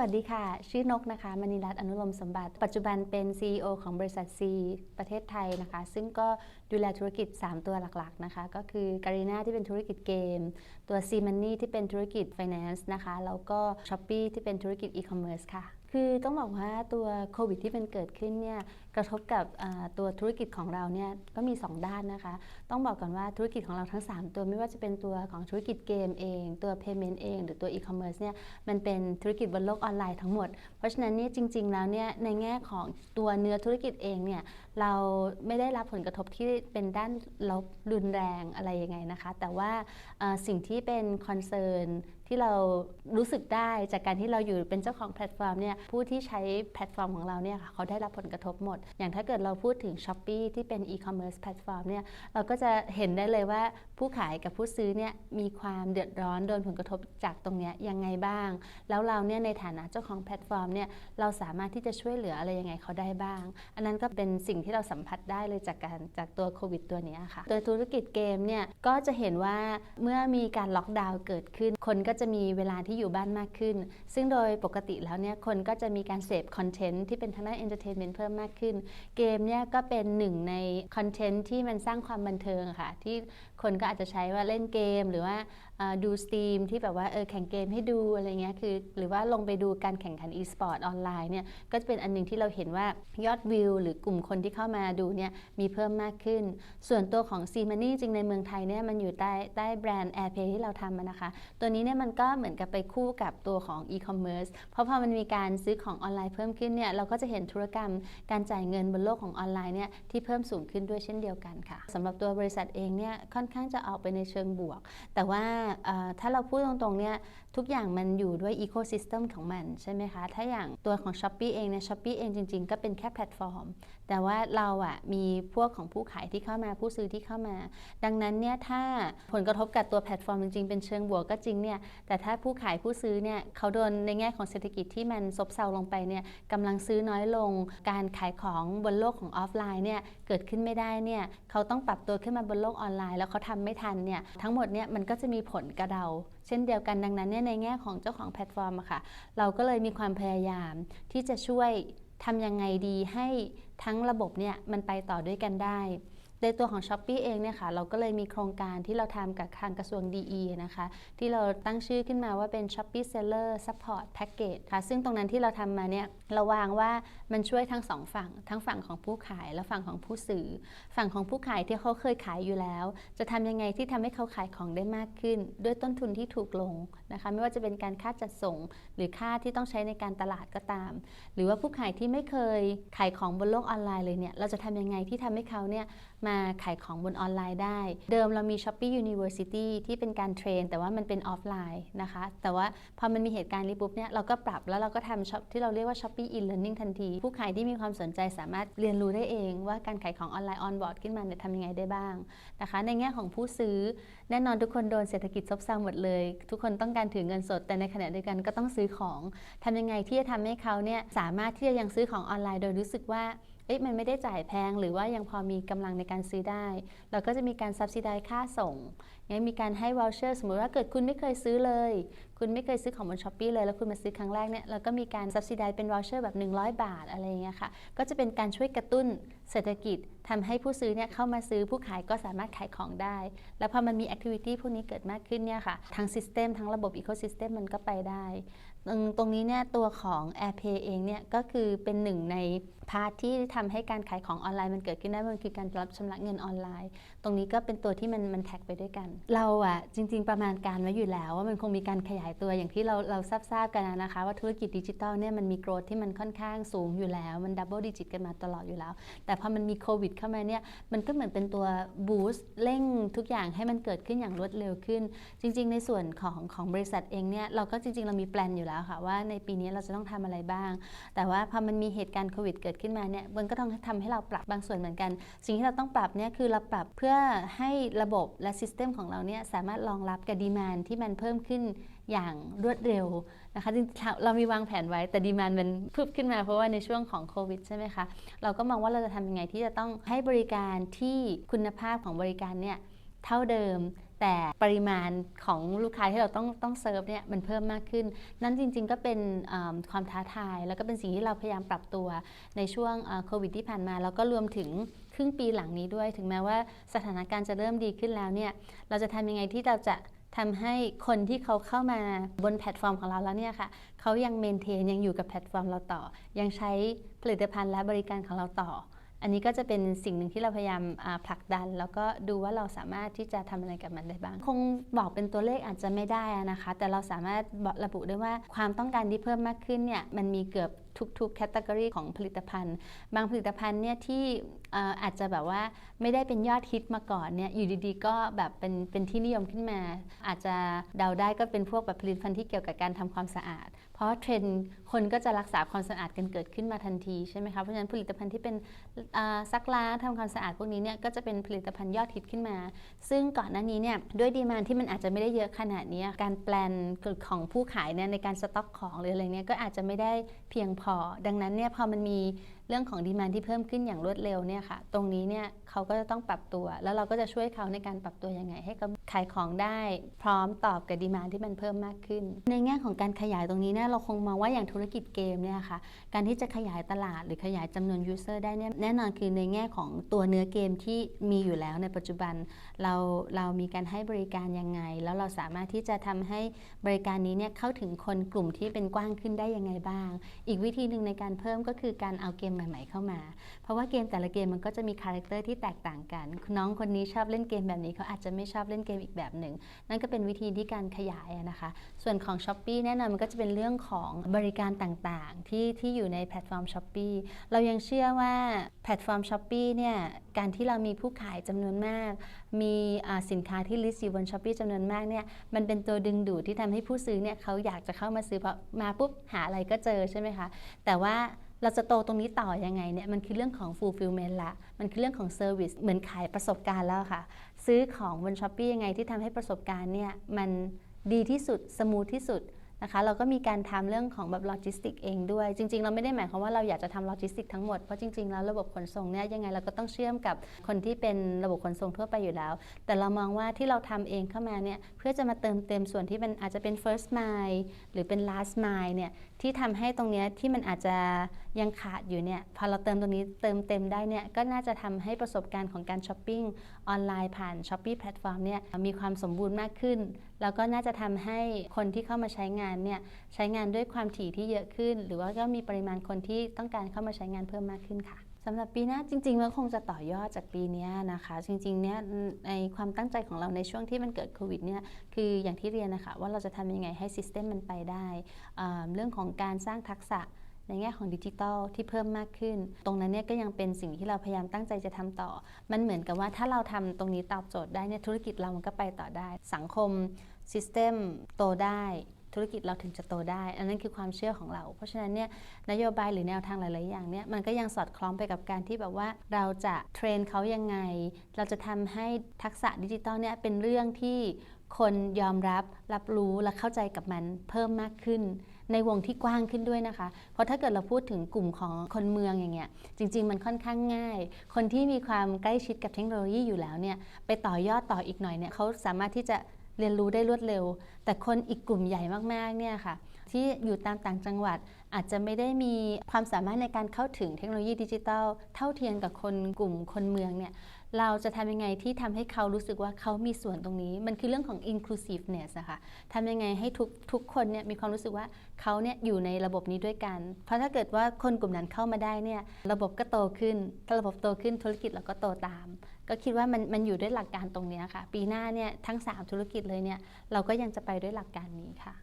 วัสดีค่ะ ชื่อนกนะคะมณีรัตน์อนุลมสมบัติ ปัจจุบันเป็น CEO ของบริษัท C ประเทศไทยนะคะ ซึ่งก็ดูแลธุรกิจ 3 ตัวหลักๆนะคะ ก็คือการีนาที่เป็นธุรกิจเกม ตัว C Money ที่เป็นธุรกิจ Finance นะคะ แล้วก็ s h o p e e ที่เป็นธุรกิจ e-commerce ค่ะ คือต้องบอกว่าตัวโควิดที่มันเกิดขึ้นเนี่ยกระทบกับตัวธุรกิจของเราเนี่ยก็มี 2 ด้านนะคะ ต้องบอกก่อนว่าธุรกิจของเราทั้ง 3 ตัวไม่ว่าจะเป็นตัวของธุรกิจเกมเอง ตัว payment เอง หรือตัว e-commerce เนี่ยมันเป็นธุรกิจบนโลกออนไลน์ทั้งหมด เพราะฉะนั้นเนี่ยจริง ๆ แล้วเนี่ยในแง่ของตัวเนื้อธุรกิจเองเนี่ยเราไม่ได้รับผลกระทบที่เป็นด้านลบรุนแรงอะไรยังไงนะคะ แต่ว่าสิ่งที่เป็นคอนเซิร์น ที่เรารู้สึกได้จากการที่เราอยู่เป็นเจ้าของแพลตฟอร์มเนี่ยผู้ที่ใช้แพลตฟอร์มของเราเนี่ยค่ะเขาได้รับผลกระทบหมด อย่างถ้าเกิดเราพูดถึง s h อ p e e ที่เป็น e-commerce แพลตฟอร์มเนี่ยเราก็จะเห็นได้เลยว่าผู้ขายกับผู้ซื้อเนี่ยมีความเดือดร้อนโดนผลกระทบจากตรงนี้ยังไงบ้าง แล้วเราเนี่ยในฐานะเจ้าของแพลตฟอร์มเนี่ยเราสามารถที่จะช่วยเหลืออะไรยังไงเขาได้บ้าง อันนั้นก็เป็นสิ่งที่เราสัมผัสได้เลยจากการจากตัวโควิดตัวนี้ค่ะตัวธุรกิจเกมเนี่ยก็จะเห็นว่าเมื่อมีการล็อกดาวน์เกิดขึ้นคนก็จะมีเวลาที่อยู่บ้านมากขึ้น ซึ่งโดยปกติแล้วเนี่ยคนก็จะมีการเสพคอนเทนต์ที่เป็นทางด้านเอนเตอร์เทนเมนต์เพิ่มมากขึ้น เกมเนี่ยก็เป็นหนึ่งในคอนเทนต์ที่มันสร้างความบันเทิงค่ะ ที่คนก็อาจจะใช้ว่าเล่นเกมหรือว่า ดูสตรีมที่แบบว่าเออแข่งเกมให้ดูอะไรเงี้ยคือ หรือว่าลงไปดูการแข่งขัน e-sport ออนไลน์เนี่ยก็จะเป็นอันหนึงที่เราเห็นว่ายอดวิว หรือกลุ่มคนที่เข้ามาดูเนี่ยมีเพิ่มมากขึ้น ส่วนตัวของ C Money จริงในเมืองไทยเนี่ยมันอยู่ใต้ใต้แบรนด์ AirPay ที่เราทำนะคะ ตัวนี้เนี่ยมันก็เหมือนกับไปคู่กับตัวของ e-commerce เพราะพอมันมีการซื้อของออนไลน์เพิ่มขึ้นเนี่ยเราก็จะเห็นธุรกรรมการจ่ายเงินบนโลกของออนไลน์เนี่ยที่เพิ่มสูงขึ้นด้วยเช่นเดียวกันค่ะสำหรับตัวบริษัทเองเนี่ยค่อนข้างจะออกไปในเชิงบวก แต่ว่าถ้าเราพูดตรงๆเนี่ยทุกอย่างมันอยู่ด้วย ecosystem ของมันใช่ไหมคะ ถ้าอย่างตัวของ s h อ p e e เองเนี่ย s h อ p e e เองจริงๆ ก็เป็นแค่แพลตฟอร์ม แต่ว่าเราอะมีพวกของผู้ขายที่เข้ามาผู้ซื้อที่เข้ามา ดังนั้นเนี่ยถ้าผลกระทบกับตัวแพลตฟอร์มจริงๆ เป็นเชิงบวกก็จริงเนี่ยแต่ถ้าผู้ขายผู้ซื้อเนี่ยเขาโดนในแง่ของเศรษฐกิจที่มันซบเซาลงไปเนี่ยกำลังซื้อน้อยลง การขายของบนโลกของออฟไลน์เนี่ยเกิดขึ้นไม่ได้เนี่ยเขาต้องปรับตัวขึ้นมาบนโลกออนไลน์ แล้วเขาทำไม่ทันเนี่ยทั้งหมดเนี่ยมันก็จะมีผลกระเดา เช่นเดียวกันดังนั้นเนี่ยในแง่ของเจ้าของแพลตฟอร์มอะค่ะ เราก็เลยมีความพยายามที่จะช่วยทำยังไงดีให้ทั้งระบบเนี่ยมันไปต่อด้วยกันได้ ในตัวของ s h อ p e e เองเนี่ยค่ะเราก็เลยมีโครงการที่เราทำกับทางกระทรวง DE นะคะที่เราตั้งชื่อขึ้นมาว่าเป็น Shopee Seller Support Package ค่ะซึ่งตรงนั้นที่เราทำมาเนี่ยเราวางว่ามันช่วยทั้งสองฝั่ง ทั้งฝั่งของผู้ขายและฝั่งของผู้ซื้อฝั่งของผู้ขายที่เขาเคยขายอยู่แล้ว จะทำยังไงที่ทำให้เขาขายของได้มากขึ้น ด้วยต้นทุนที่ถูกลงนะคะไม่ว่าจะเป็นการค่าจัดส่ง หรือค่าที่ต้องใช้ในการตลาดก็ตาม หรือว่าผู้ขายที่ไม่เคยขายของบนโลกออนไลน์เลยเนี่ยเราจะทำยังไงที่ทำให้เขาเนี่ยมาขายของบนออนไลน์ได้ เดิมเรามี Shopee University ที่เป็นการเทรน แต่ว่ามันเป็นออฟไลน์นะคะ แต่ว่าพอมันมีเหตุการณ์นี้ปุ๊บเนี่ยเราก็ปรับแล้วเราก็ทำ shop ที่เราเรียกว่า Shopee e-learning ทันที ผู้ขายที่มีความสนใจสามารถเรียนรู้ได้เองว่าการขายของออนไลน์ออนบอร์ดขึ้นมาเนี่ยทำยังไงได้บ้างนะคะ ในแง่ของผู้ซื้อแน่นอนทุกคนโดนเศรษฐกิจซบเซาหมดเลย ทุกคนต้องการถือเงินสด แต่ในขณะเดียวกันก็ต้องซื้อของทำยังไงที่จะทำให้เขาเนี่ยสามารถที่จะยังซื้อของออนไลน์โดยรู้สึกว่า เอ๊ะมันไม่ได้จ่ายแพง หรือว่ายังพอมีกำลังในการซื้อได้ เราก็จะมีการ subsidize ค่าส่งงั้นมีการให้ voucher สมมติว่าเกิดคุณไม่เคยซื้อเลย คุณไม่เคยซื้อของบนช้อปปีเลย แล้วคุณมาซื้อครั้งแรกเนี่ยเราก็มีการ subsidize เป็น voucher แบบ 100 บาทอะไรอย่างเงี้ยค่ะก็จะเป็นการช่วยกระตุ้นเศรษฐกิจทำให้ผู้ซื้อเนี่ยเข้ามาซื้อผู้ขายก็สามารถขายของได้ แล้วพอมันมี activity พวกนี้เกิดมากขึ้นเนี่ยค่ะทั้ง system ทั้งระบบ ecosystem มันก็ไปได้ ตรงนี้เนี่ยตัวของ AirPay เองเนี่ยก็คือเป็นหนึ่งในพาร์ทที่ทำให้การขายของออนไลน์มันเกิดขึ้นได้มันคือการรับชำระเงินออนไลน์ ตรงนี้ก็เป็นตัวที่มันมันแท็กไปด้วยกัน เราอะจริง ๆ ประมาณการไว้อยู่แล้วว่ามันคงมีการขยายตัวอย่างที่เราเราทราบทราบๆกันนะคะ ว่าธุรกิจดิจิทัลเนี่ยมันมีโกรธที่มันค่อนข้างสูงอยู่แล้ว มันดับเบิลดิจิตกันมาตลอดอยู่แล้ว แต่พอมันมีโควิดเข้ามาเนี่ยมันก็เหมือนเป็นตัวบูสต์เร่งทุกอย่างให้มันเกิดขึ้นอย่างรวดเร็วขึ้น จริง ๆ ในส่วนของของบริษัทเองเนี่ยเราก็จริง ๆ เรามีแปลนอยู่แล้วค่ะว่าในปีนี้เราจะต้องทำอะไรบ้าง แต่ว่าพอมันมีเหตุการณ์โควิดเกิดขึ้นมาเนี่ยมันก็ต้องทำให้เราปรับบางส่วนเหมือนกัน สิ่งที่เราต้องปรับเนี่ยคือเราปรับเพื่อให้ระบบและซิสเต็มของเราเนี่ยสามารถรองรับกับดีมานที่มันเพิ่มขึ้นอย่างรวดเร็วนะคะจริงเรามีวางแผนไว้แต่ดีมานมันพึบขึ้นมาเพราะว่าในช่วงของโควิดใช่ไหมคะเราก็มองว่าเราจะทำยังไงที่จะต้องให้บริการที่คุณภาพของบริการเนี่ยเท่าเดิม แต่ปริมาณของลูกค้าที่เราต้องต้องเซิร์ฟเนี่ยมันเพิ่มมากขึ้น นั่นจริง ๆ ก็เป็นความท้าทาย แล้วก็เป็นสิ่งที่เราพยายามปรับตัวในช่วงโควิดที่ผ่านมา แล้วก็รวมถึงครึ่งปีหลังนี้ด้วย ถึงแม้ว่าสถานการณ์จะเริ่มดีขึ้นแล้วเนี่ยเราจะทำยังไงที่เราจะทำให้คนที่เขาเข้ามาบนแพลตฟอร์มของเราแล้วเนี่ยค่ะเขายังเมนเทนยังอยู่กับแพลตฟอร์มเราต่อ ยังใช้ผลิตภัณฑ์และบริการของเราต่อ อันนี้ก็จะเป็นสิ่งหนึ่งที่เราพยายามผลักดัน แล้วก็ดูว่าเราสามารถที่จะทำอะไรกับมันได้บ้าง คงบอกเป็นตัวเลขอาจจะไม่ได้นะคะ แต่เราสามารถบอกระบุได้ว่าความต้องการที่เพิ่มมากขึ้นเนี่ยมันมีเกือบทุกๆแคตตากรีของผลิตภัณฑ์ บางผลิตภัณฑ์เนี่ยที่เอ่ออาจจะแบบว่าไม่ได้เป็นยอดฮิตมาก่อนเนี่ยอยู่ดีๆ ก็แบบเป็นเป็นที่นิยมขึ้นมา อาจจะเดาได้ก็เป็นพวกแบบผลิตภัณฑ์ที่เกี่ยวกับการทำความสะอาด เพราะเทรนด์คนก็จะรักษาความสะอาดกันเกิดขึ้นมาทันทีใช่ไหมคะ เพราะฉะนั้นผลิตภัณฑ์ที่เป็นซักล้างทำความสะอาดพวกนี้เนี่ยก็จะเป็นผลิตภัณฑ์ยอดฮิตขึ้นมา ซึ่งก่อนหน้านี้เนี่ยด้วยดีมานที่มันอาจจะไม่ได้เยอะขนาดนี้ การแปลนของผู้ขายเนี่ยในการสต็อกของหรืออะไรเนี่ยก็อาจจะไม่ได้เพียงพอ ดังนั้นเนี่ยพอมันมีเรื่องของดีมานที่เพิ่มขึ้นอย่างรวดเร็วเนี่ยค่ะ ตรงนี้เนี่ยเขาก็จะต้องปรับตัว แล้วเราก็จะช่วยเขาในการปรับตัวยังไง ให้เขาขายของได้พร้อมตอบกับดีมานที่มันเพิ่มมากขึ้น ในแง่ของการขยายตรงนี้เนี่ยเราคงมองว่าอย่างธุรกิจเกมเนี่ยค่ะ การที่จะขยายตลาดหรือขยายจำนวนยูเซอร์ได้เนี่ยแน่นอนคือในแง่ของตัวเนื้อเกมที่มีอยู่แล้วในปัจจุบันเราเรามีการให้บริการยังไง แล้วเราสามารถที่จะทำให้บริการนี้เนี่ยเข้าถึงคนกลุ่มที่เป็นกว้างขึ้นได้ยังไงบ้าง อีกวิธีหนึ่งในการเพิ่มก็คือการเอาเกมใหม่ๆเข้ามา เพราะว่าเกมแต่ละเกมมันก็จะมีคาแรคเตอร์ที่แตกต่างกัน น้องคนนี้ชอบเล่นเกมแบบนี้เขาอาจจะไม่ชอบเล่นเกมอีกแบบหนึ่ง นั่นก็เป็นวิธีที่การขยายนะคะ ส่วนของ s h อ p e e แน่นอนมันก็จะเป็นเรื่องของบริการต่างๆ ที่ที่อยู่ในแพลตฟอร์ม s h อ p e e เรายังเชื่อว่าแพลตฟอร์ม s h อ p e e เนี่ยการที่เรามีผู้ขายจำนวนมาก มีสินค้าที่ลิสต์อยู่บน s h อ p e e จำนวนมากเนี่ยมันเป็นตัวดึงดูดที่ทำให้ผู้ซื้อเนี่ยเขาอยากจะเข้ามาซื้อเพราะมาปุ๊บหาอะไรก็เจอใช่ไหมคะแต่ว่า เราจะโตตรงนี้ต่อยังไงเนี่ยมันคือเรื่องของ fulfillment ละ มันคือเรื่องของ service เหมือนขายประสบการณ์แล้วค่ะ ซื้อของบนช้อปปี้ยังไงที่ทำให้ประสบการณ์เนี่ยมันดีที่สุดสมูทที่สุด นะคะเราก็มีการทำเรื่องของแบบโลจิสติกเองด้วย จริง ๆ เราไม่ได้หมายความว่าเราอยากจะทำโลจิสติกทั้งหมด เพราะจริง ๆ แล้วระบบขนส่งเนี่ยยังไงเราก็ต้องเชื่อมกับคนที่เป็นระบบขนส่งทั่วไปอยู่แล้ว แต่เรามองว่าที่เราทำเองเข้ามาเนี่ยเพื่อจะมาเติมเต็มส่วนที่มันอาจจะเป็น first mile หรือเป็น last mile เนี่ยที่ทำให้ตรงเนี้ยที่มันอาจจะยังขาดอยู่เนี่ยพอเราเติมตรงนี้เติมเต็มได้เนี่ยก็น่าจะทำให้ประสบการณ์ของการช้อปปิ้งออนไลน์ผ่าน s h อ p e e แพลตฟอร์มเนี่ยมีความสมบูรณ์มากขึ้น แล้วก็น่าจะทำให้คนที่เข้ามาใช้งานเนี่ยใช้งานด้วยความถี่ที่เยอะขึ้น หรือว่าก็มีปริมาณคนที่ต้องการเข้ามาใช้งานเพิ่มมากขึ้นค่ะสำหรับปีหน้าจริงๆแล้วคงจะต่อยอดจากปีนี้นะคะ จริงๆเนี่ยในความตั้งใจของเราในช่วงที่มันเกิดโควิดเนี่ยคืออย่างที่เรียนนะคะว่าเราจะทำยังไงให้ซิสเต็มมันไปได้เรื่องของการสร้างทักษะในแง่ของดิจิทัลที่เพิ่มมากขึ้น ตรงนั้นเนี่ยก็ยังเป็นสิ่งที่เราพยายามตั้งใจจะทำต่อ มันเหมือนกับว่าถ้าเราทำตรงนี้ตอบโจทย์ได้เนี่ยธุรกิจเรามันก็ไปต่อได้ สังคม ซิสเต็มโตได้ ธุรกิจเราถึงจะโตได้ อันนั้นคือความเชื่อของเรา เพราะฉะนั้นเนี่ยนโยบายหรือแนวทางหลาย ๆ อย่างเนี่ยมันก็ยังสอดคล้องไปกับการที่แบบว่าเราจะเทรนเขายังไง เราจะทำให้ทักษะดิจิทัลเนี่ยเป็นเรื่องที่คนยอมรับรับรู้และเข้าใจกับมันเพิ่มมากขึ้น ในวงที่กว้างขึ้นด้วยนะคะ เพราะถ้าเกิดเราพูดถึงกลุ่มของคนเมืองอย่างเงี้ยจริง ๆ มันค่อนข้างง่าย คนที่มีความใกล้ชิดกับเทคโนโลยีอยู่แล้วเนี่ยไปต่อยอดต่ออีกหน่อยเนี่ยเขาสามารถที่จะ เรียนรู้ได้รวดเร็ว แต่คนอีกกลุ่มใหญ่มากๆเนี่ยค่ะ ที่อยู่ตามต่างจังหวัดอาจจะไม่ได้มีความสามารถในการเข้าถึงเทคโนโลยีดิจิทัล เท่าเทียมกับคนกลุ่มคนเมืองเนี่ย เราจะทำยังไงที่ทำให้เขารู้สึกว่าเขามีส่วนตรงนี้ มันคือเรื่องของ inclusiveness อะค่ะทำยังไงให้ทุกทุกคนเนี่ยมีความรู้สึกว่าเขาเนี่ยอยู่ในระบบนี้ด้วยกัน เพราะถ้าเกิดว่าคนกลุ่มนั้นเข้ามาได้เนี่ยระบบก็โตขึ้น ถ้าระบบโตขึ้นธุรกิจเราก็โตตาม ก็คิดว่ามันมันอยู่ด้วยหลักการตรงนี้ค่ะ ปีหน้าเนี่ยทั้ง 3 ธุรกิจเลยเนี่ยเราก็ยังจะไปด้วยหลักการนี้ค่ะ